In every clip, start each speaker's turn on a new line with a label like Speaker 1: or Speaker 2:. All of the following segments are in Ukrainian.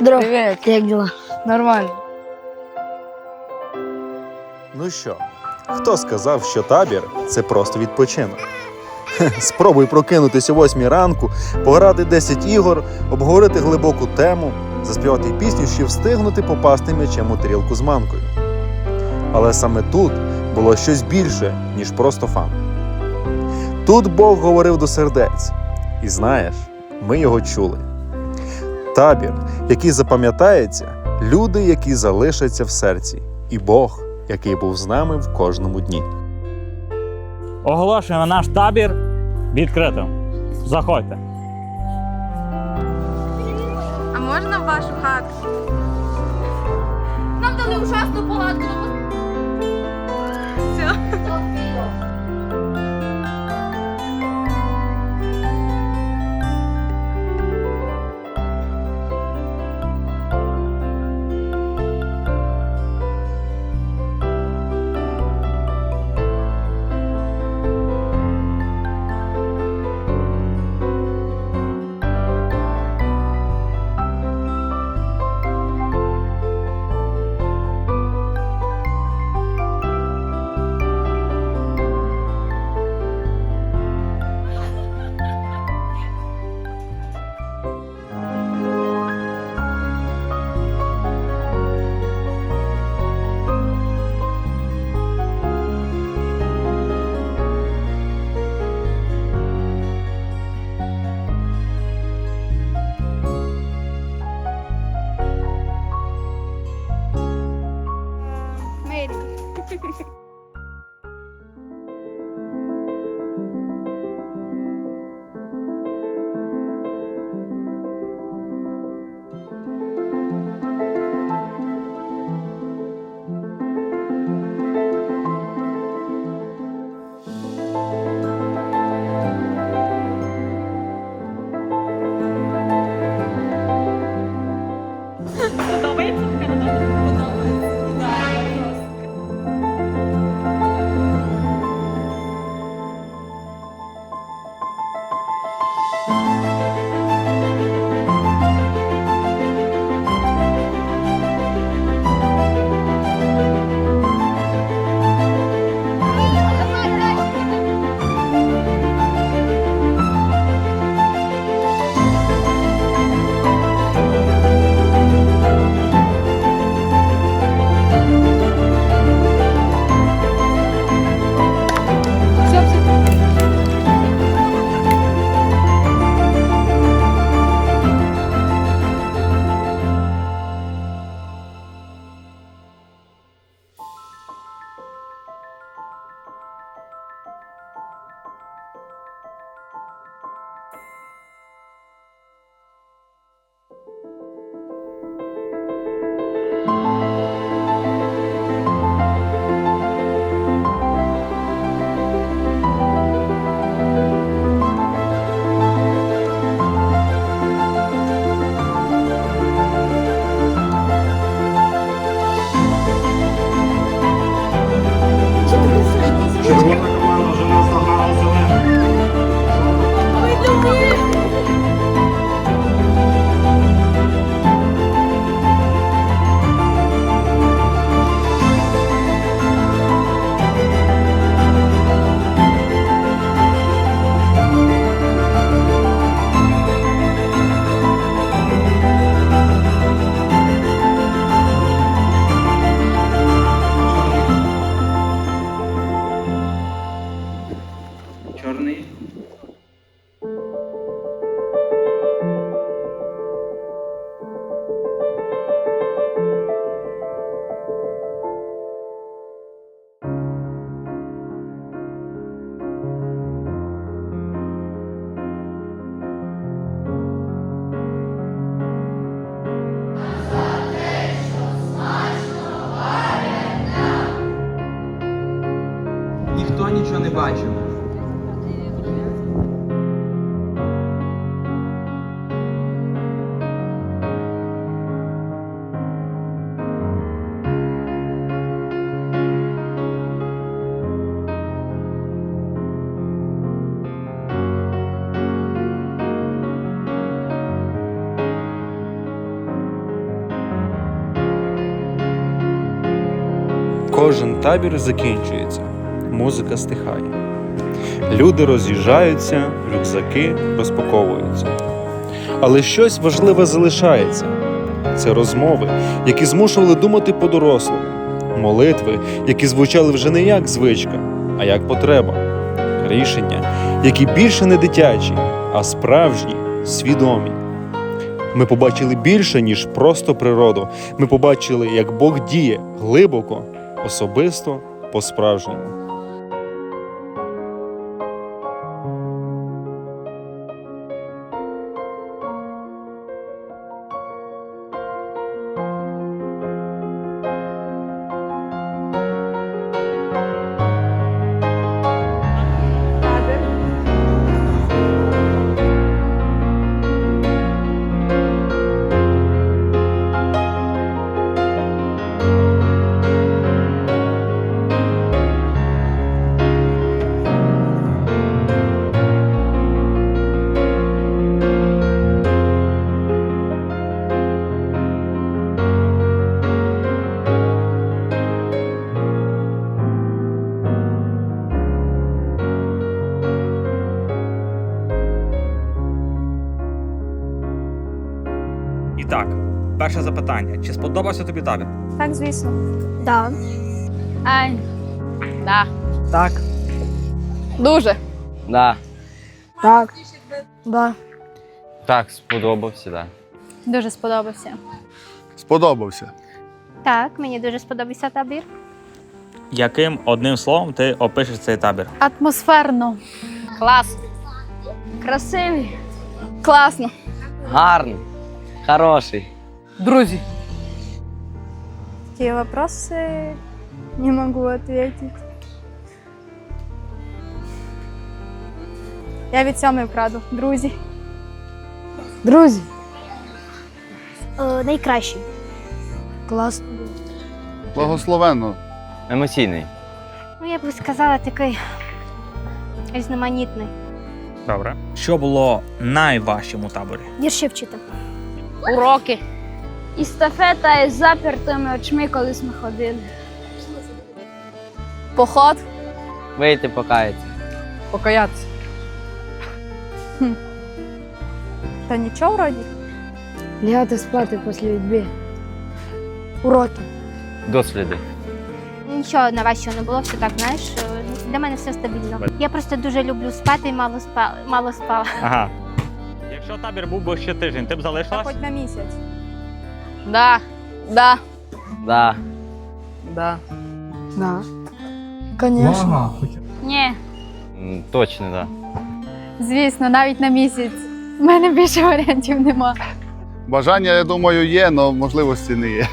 Speaker 1: Здорово.
Speaker 2: Привіт.
Speaker 1: Як діла?
Speaker 2: Нормально.
Speaker 3: Ну що, хто сказав, що табір це просто відпочинок? Хе, Спробуй прокинутися о 8 ранку, пограти 10 ігор, обговорити глибоку тему, заспівати пісню, ще встигнути попасти м'ячем у тарілку з манкою. Але саме тут було щось більше, ніж просто фан. Тут Бог говорив до сердець, і знаєш, ми його чули. Табір, який запам'ятається, люди, які залишаться в серці, і Бог, який був з нами в кожному дні.
Speaker 4: Оголошуємо наш табір відкритим. Заходьте.
Speaker 5: А можна в вашу хату?
Speaker 6: Нам дали ужасну палатку.
Speaker 3: Кожен табір закінчується, музика стихає. Люди роз'їжджаються, рюкзаки розпаковуються. Але щось важливе залишається. Це розмови, які змушували думати по-дорослому, молитви, які звучали вже не як звичка, а як потреба, рішення, які більше не дитячі, а справжні, свідомі. Ми побачили більше, ніж просто природу. Ми побачили, як Бог діє глибоко, особисто, по-справжньому.
Speaker 4: Перше запитання: чи сподобався тобі табір?
Speaker 5: Так, звісно.
Speaker 1: Да.
Speaker 5: Ай. Да.
Speaker 7: Так.
Speaker 5: Дуже.
Speaker 7: Да.
Speaker 1: Так. Да.
Speaker 2: Так, сподобався, так.
Speaker 5: Дуже сподобався.
Speaker 6: Сподобався.
Speaker 1: Так, мені дуже сподобався табір.
Speaker 4: Яким одним словом ти опишеш цей табір?
Speaker 5: Атмосферно.
Speaker 1: Клас. Красивий.
Speaker 5: Класно.
Speaker 2: Гарний, хороший.
Speaker 7: Друзі.
Speaker 5: Такие вопросы не могу ответить. Я від сьомої вкраду. Друзі.
Speaker 1: Друзі. Е, найкращий. Класно.
Speaker 6: Благословенно.
Speaker 2: Емоційний.
Speaker 1: Ну, я б сказала, такий різноманітний.
Speaker 4: Добре. Що було найважчим у таборі?
Speaker 1: Вірші вчити.
Speaker 8: уроки. Істафета із запертими очми, колись ми ходили.
Speaker 5: Поход.
Speaker 2: Вийти покаяться.
Speaker 7: Покаятися.
Speaker 5: Та нічого вроді.
Speaker 1: Лягати спати після відбі. Уроки.
Speaker 2: Досліди.
Speaker 1: Нічого нового не було, все так, знаєш. е, Для мене все стабільно. Я просто дуже люблю спати і мало спала. Мало спала.
Speaker 4: Ага. Якщо табір був би ще тиждень, ти б
Speaker 5: Та
Speaker 4: залишилась?
Speaker 5: хоч на місяць.
Speaker 8: Да. Да.
Speaker 2: Да.
Speaker 7: Да.
Speaker 1: Да. Конечно.
Speaker 8: Ні.
Speaker 2: М, Точно, да.
Speaker 5: Звісно, навіть на місяць. У мене більше варіантів нема.
Speaker 6: Бажання, я думаю, є, але можливості не є.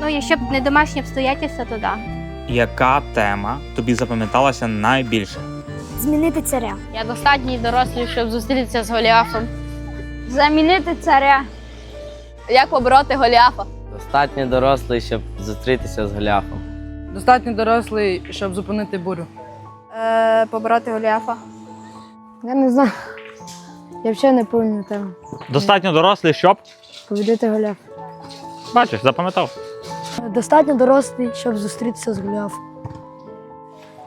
Speaker 1: Ну, якщо б не домашні обстоятельства, то да.
Speaker 4: Яка тема тобі запам'яталася найбільше?
Speaker 1: Змінити царя.
Speaker 8: Я достатній дорослий, щоб зустрітися з Голіафом. Замінити царя.
Speaker 5: Як побороти Голіафа?
Speaker 2: Достатньо дорослий, щоб зустрітися з Голіафом.
Speaker 7: Достатньо дорослий, щоб зупинити бурю.
Speaker 5: Е, побороти Голіафа.
Speaker 1: Я не знаю. Я взагалі не пам'ятаю.
Speaker 4: Достатньо дорослий, щоб.
Speaker 1: Побідити Голіаф.
Speaker 4: Бачиш, запам'ятав.
Speaker 1: Достатньо дорослий, щоб зустрітися з Голіафом.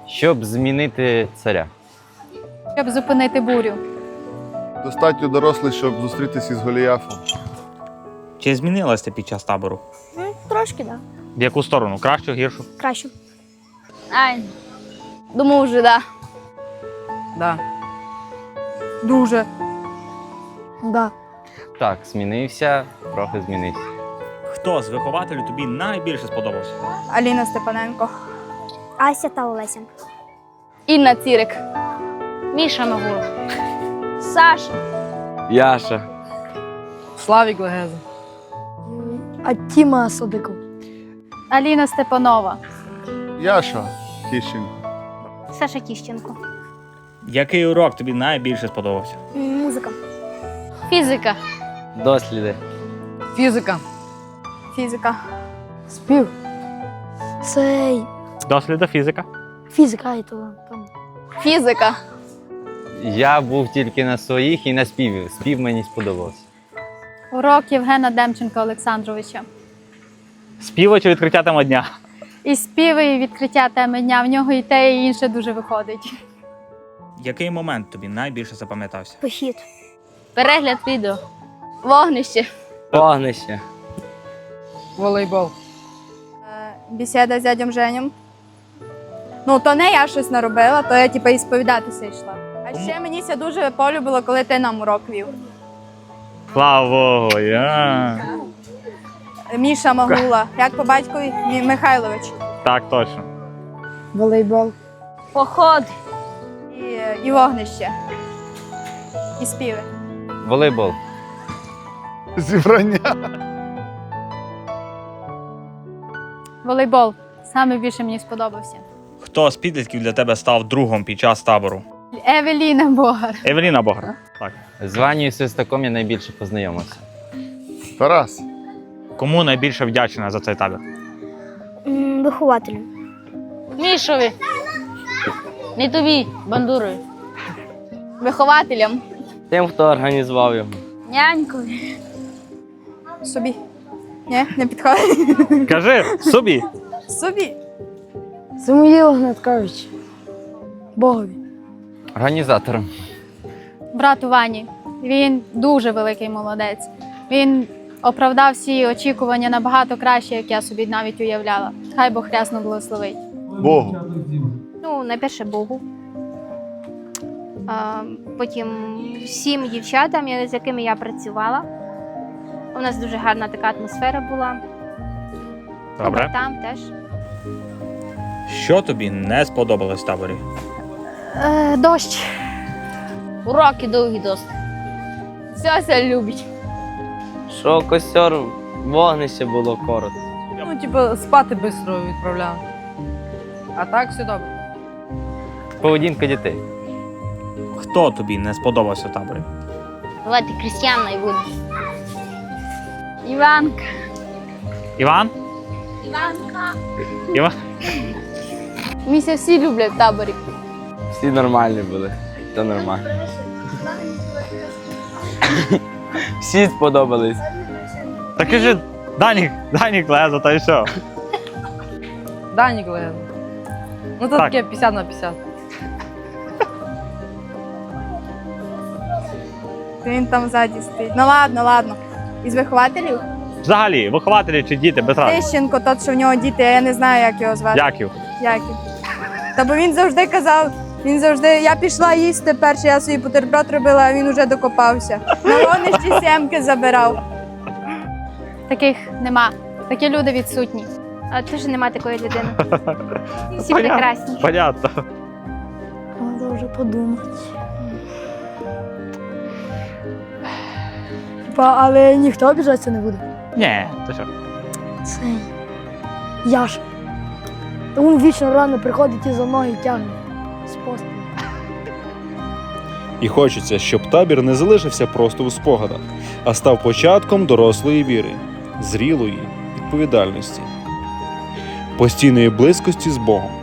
Speaker 2: Щоб змінити царя.
Speaker 5: Щоб зупинити бурю.
Speaker 6: Достатньо дорослий, щоб зустрітися із Голіафом.
Speaker 4: Чи змінилась ти під час табору?
Speaker 1: Трошки, так.
Speaker 4: В яку сторону? Кращу, гіршу?
Speaker 1: Да. Краще.
Speaker 8: Ай.
Speaker 5: Думаю, вже да.
Speaker 7: Да.
Speaker 5: Дуже.
Speaker 1: Да.
Speaker 2: Так, змінився, трохи змінився.
Speaker 4: Хто з вихователів тобі найбільше сподобався?
Speaker 5: Аліна Степаненко.
Speaker 1: Ася та Олеся.
Speaker 5: Інна Цірик.
Speaker 8: Міша Нагур. Саша.
Speaker 2: Яша.
Speaker 7: Славік Легеза.
Speaker 1: А Тіма
Speaker 5: Аліна Степанова.
Speaker 6: Яша Тіщенко.
Speaker 1: Саша Тіщенко.
Speaker 4: Який урок тобі найбільше сподобався?
Speaker 1: Музика.
Speaker 8: Фізика.
Speaker 2: Досліди.
Speaker 7: Фізика.
Speaker 5: Фізика.
Speaker 1: Спів. Цей.
Speaker 4: Досліда фізика.
Speaker 1: Фізика і то там.
Speaker 5: Фізика.
Speaker 2: Я був тільки на своїх і на співі. Спів мені сподобався.
Speaker 5: Урок Євгена Демченка Олександровича.
Speaker 4: Співа чи відкриття тема дня?
Speaker 5: І співи, і відкриття теми дня. В нього і те, і інше дуже виходить.
Speaker 4: Який момент тобі найбільше запам'ятався?
Speaker 1: Похід.
Speaker 8: Перегляд відео. Вогнище.
Speaker 2: Вогнище.
Speaker 7: Волейбол.
Speaker 5: Е, Бесіда з дядем Женем. Ну, то не я щось наробила, то я типу, і сповідатися йшла. А ще мені ся дуже полюбило, коли ти нам урок вів.
Speaker 4: Слава Богу, я.
Speaker 5: Міша Магула, як по батькові Мі- Михайлович.
Speaker 4: Так, точно.
Speaker 7: Волейбол.
Speaker 8: Поход.
Speaker 5: І, і вогнище. І співи.
Speaker 2: Волейбол.
Speaker 6: Зібрання.
Speaker 5: Волейбол. Саме більше мені сподобався.
Speaker 4: Хто з підлітків для тебе став другом під час табору?
Speaker 5: Евеліна Богар.
Speaker 4: Евеліна Богар. Так.
Speaker 2: З Ванією Свистаком я найбільше познайомився.
Speaker 6: Тарас.
Speaker 4: Кому найбільше вдячна за цей табір?
Speaker 1: Вихователем.
Speaker 8: Мішові. Не тобі, бандурою.
Speaker 5: Вихователям.
Speaker 2: Тим, хто організував його.
Speaker 8: Нянькові.
Speaker 5: Собі. Ні, не підходить.
Speaker 4: Кажи собі.
Speaker 5: Собі.
Speaker 7: Самуїл Гнаткович. Богові.
Speaker 2: Організатором.
Speaker 5: Брату Вані. Він дуже великий молодець. Він оправдав всі очікування набагато краще, як я собі навіть уявляла. Хай Бог рясно благословить.
Speaker 6: Богу.
Speaker 1: Ну, найперше Богу. А, потім всім дівчатам, з якими я працювала. У нас дуже гарна така атмосфера була.
Speaker 4: Добре.
Speaker 1: Там теж.
Speaker 4: Що тобі не сподобалось в таборі?
Speaker 5: Е, дощ.
Speaker 8: Уроки довгі досить.
Speaker 5: Все це любить.
Speaker 2: Що костер, вогнище було коротко.
Speaker 7: Ну, типу, спати швидко відправляв. А так все добре.
Speaker 2: Поведінка дітей.
Speaker 4: Хто тобі не сподобався в таборі?
Speaker 8: Давайте Крістіана і буде. Іванка.
Speaker 4: Іван?
Speaker 8: Іванка.
Speaker 4: Іван?
Speaker 5: Місія всі люблять в таборі.
Speaker 2: Всі нормальні були. Все нормально. Всі сподобались.
Speaker 4: Та кажи, Данік, Данік Лезо, та й що?
Speaker 7: Данік Легеза. Ну то
Speaker 4: Так.
Speaker 7: таке 50 на 50.
Speaker 5: Він там ззаді стоїть. Ну ладно, ладно. Із вихователів?
Speaker 4: Взагалі, вихователі чи діти без разу?
Speaker 5: Тищенко, тот, що в нього діти, я не знаю, як його звати.
Speaker 4: Яків.
Speaker 5: Яків. Та бо він завжди казав, він завжди, я пішла їсти перше, я собі бутерброд робила, а він уже докопався. На вогнищі сімки забирав. Таких нема. Такі люди відсутні.
Speaker 1: А теж нема такої людини. Всі
Speaker 4: Понятно.
Speaker 1: прекрасні.
Speaker 4: Понятно.
Speaker 9: Треба вже подумати. Типа, але ніхто обіжатися не буде.
Speaker 4: Ні, ти що?
Speaker 9: Це я ж. Тому вічно рано приходить і за ноги тягне з постелі.
Speaker 3: І хочеться, щоб табір не залишився просто у спогадах, а став початком дорослої віри, зрілої відповідальності, постійної близькості з Богом.